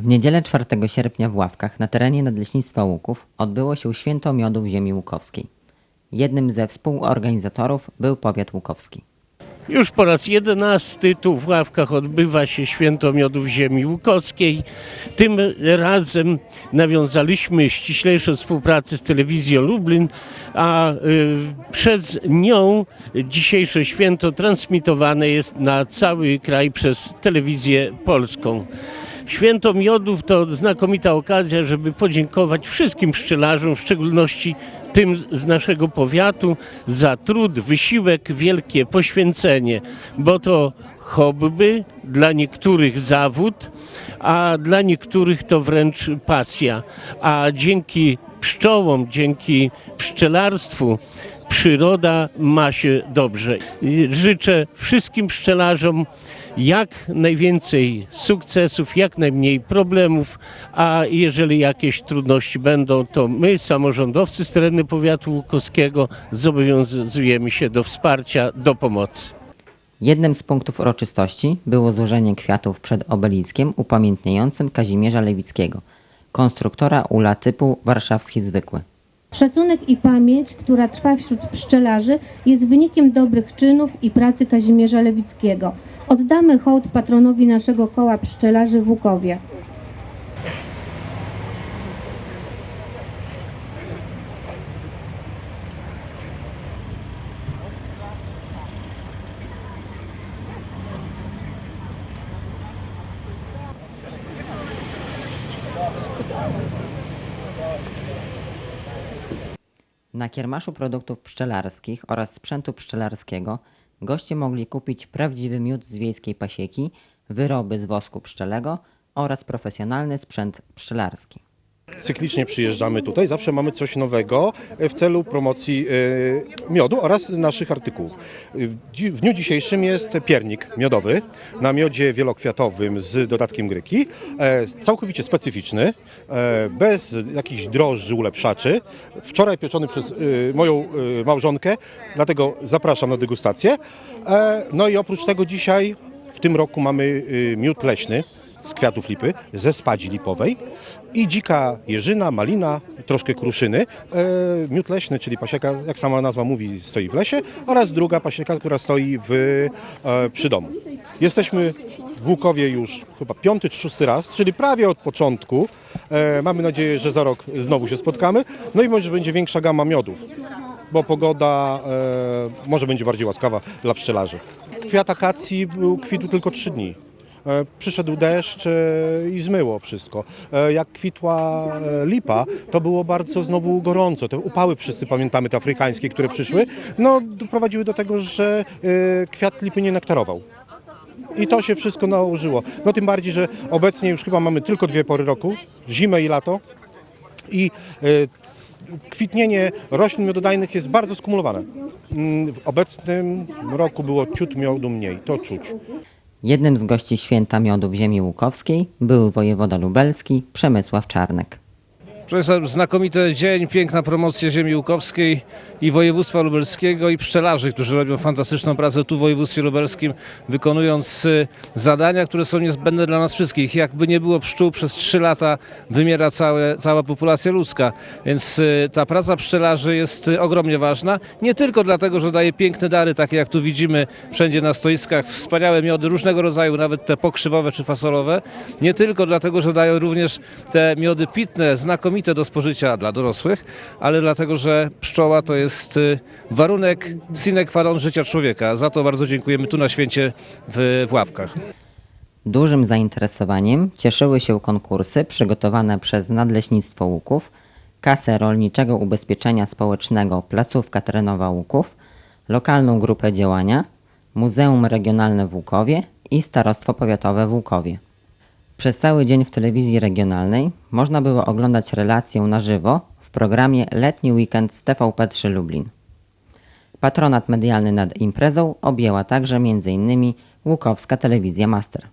W niedzielę 4 sierpnia w Ławkach na terenie Nadleśnictwa Łuków odbyło się Święto Miodu w ziemi łukowskiej. Jednym ze współorganizatorów był powiat łukowski. Już po raz jedenasty tu w Ławkach odbywa się Święto Miodów Ziemi Łukowskiej. Tym razem nawiązaliśmy ściślejszą współpracę z telewizją Lublin, a y, przez nią dzisiejsze święto transmitowane jest na cały kraj przez telewizję polską. Święto Miodów to znakomita okazja, żeby podziękować wszystkim pszczelarzom, w szczególności tym z naszego powiatu, za trud, wysiłek, wielkie poświęcenie, bo to hobby, dla niektórych zawód, a dla niektórych to wręcz pasja. A dzięki pszczołom, dzięki pszczelarstwu przyroda ma się dobrze. Życzę wszystkim pszczelarzom jak najwięcej sukcesów, jak najmniej problemów, a jeżeli jakieś trudności będą, to my, samorządowcy z terenu powiatu łukowskiego, zobowiązujemy się do wsparcia, do pomocy. Jednym z punktów uroczystości było złożenie kwiatów przed obeliskiem upamiętniającym Kazimierza Lewickiego, konstruktora ula typu warszawski zwykły. Szacunek i pamięć, która trwa wśród pszczelarzy, jest wynikiem dobrych czynów i pracy Kazimierza Lewickiego. Oddamy hołd patronowi naszego koła pszczelarzy w Łukowie. Na kiermaszu produktów pszczelarskich oraz sprzętu pszczelarskiego goście mogli kupić prawdziwy miód z wiejskiej pasieki, wyroby z wosku pszczelego oraz profesjonalny sprzęt pszczelarski. Cyklicznie przyjeżdżamy tutaj, zawsze mamy coś nowego e, w celu promocji e, miodu oraz naszych artykułów. E, W dniu dzisiejszym jest piernik miodowy na miodzie wielokwiatowym z dodatkiem gryki, całkowicie specyficzny, bez jakichś drożdży ulepszaczy. Wczoraj pieczony przez moją małżonkę, dlatego zapraszam na degustację. No i oprócz tego dzisiaj w tym roku mamy miód leśny z kwiatów lipy, ze spadzi lipowej i dzika jeżyna, malina, troszkę kruszyny. E, miód leśny, czyli pasieka, jak sama nazwa mówi, stoi w lesie oraz druga pasieka, która stoi w, e, przy domu. Jesteśmy w Łukowie już chyba piąty czy szósty raz, czyli prawie od początku. E, mamy nadzieję, że za rok znowu się spotkamy. No i może będzie większa gama miodów, bo pogoda e, może będzie bardziej łaskawa dla pszczelarzy. Kwiat akacji był kwitł tylko trzy dni. E, Przyszedł deszcz e, i zmyło wszystko. E, Jak kwitła lipa, to było bardzo znowu gorąco. Te upały wszyscy pamiętamy, te afrykańskie, które przyszły, no doprowadziły do tego, że kwiat lipy nie nektarował. I to się wszystko nałożyło. No tym bardziej, że obecnie już chyba mamy tylko dwie pory roku, zimę i lato. I kwitnienie roślin miododajnych jest bardzo skumulowane. Mm, W obecnym roku było ciut miodu mniej, to czuć. Jednym z gości święta miodu w ziemi łukowskiej był wojewoda lubelski Przemysław Czarnek. Państwa, znakomity dzień, piękna promocja ziemi łukowskiej i województwa lubelskiego i pszczelarzy, którzy robią fantastyczną pracę tu w województwie lubelskim, wykonując y, zadania, które są niezbędne dla nas wszystkich. Jakby nie było pszczół, przez trzy lata wymiera całe, cała populacja ludzka, więc y, ta praca pszczelarzy jest y, ogromnie ważna. Nie tylko dlatego, że daje piękne dary, takie jak tu widzimy wszędzie na stoiskach, wspaniałe miody różnego rodzaju, nawet te pokrzywowe czy fasolowe. Nie tylko dlatego, że dają również te miody pitne, znakomite do spożycia dla dorosłych, ale dlatego, że pszczoła to jest y, warunek sine qua non życia człowieka. Za to bardzo dziękujemy tu na święcie w, w Ławkach. Dużym zainteresowaniem cieszyły się konkursy przygotowane przez Nadleśnictwo Łuków, Kasę Rolniczego Ubezpieczenia Społecznego Placówka Terenowa Łuków, lokalną grupę działania, Muzeum Regionalne w Łukowie i Starostwo Powiatowe w Łukowie. Przez cały dzień w telewizji regionalnej można było oglądać relację na żywo w programie Letni Weekend z TVP3 Lublin. Patronat medialny nad imprezą objęła także m.in. Łukowska Telewizja Master.